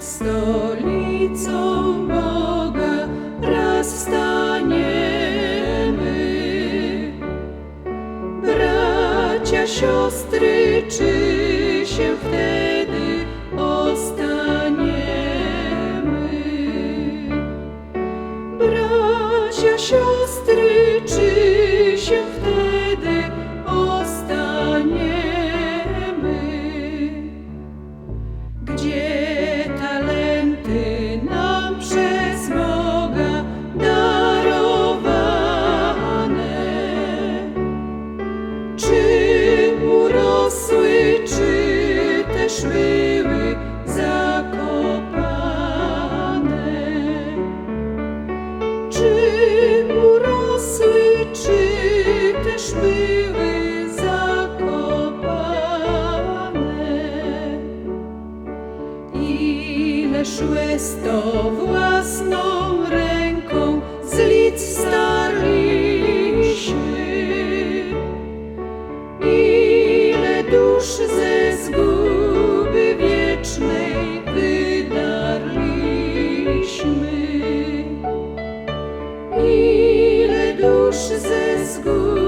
przed stolicą Boga raz staniemy. Bracia, siostry, czy się wtedy ostaniemy? Bracia, siostry, czy się wtedy Ileż łez to własną ręką duszy zysku.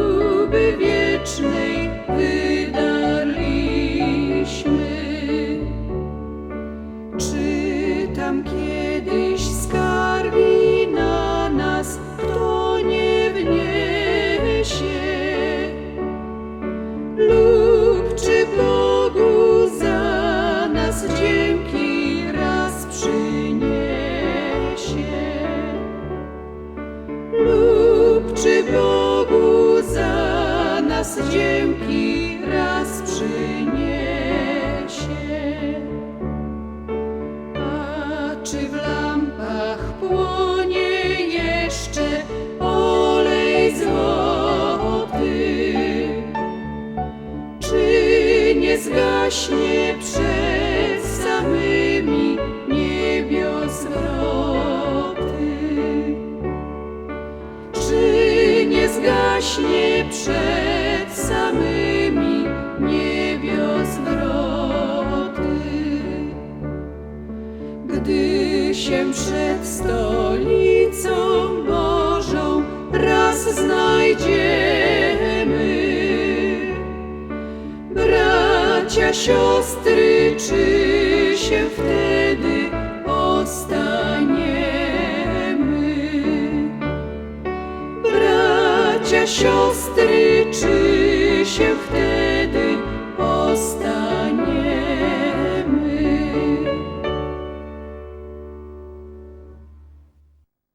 Czy Bogu za nas dzięki raz przyniesie. A czy w lampach płonie jeszcze olej złoty? Czy nie zgaśnie przed samymi zgaśnie przed samymi niebios wroty? Gdy się przed stolicą Bożą raz znajdziemy, bracia, siostry, czy się wtedy Bracia, siostry, czy się wtedy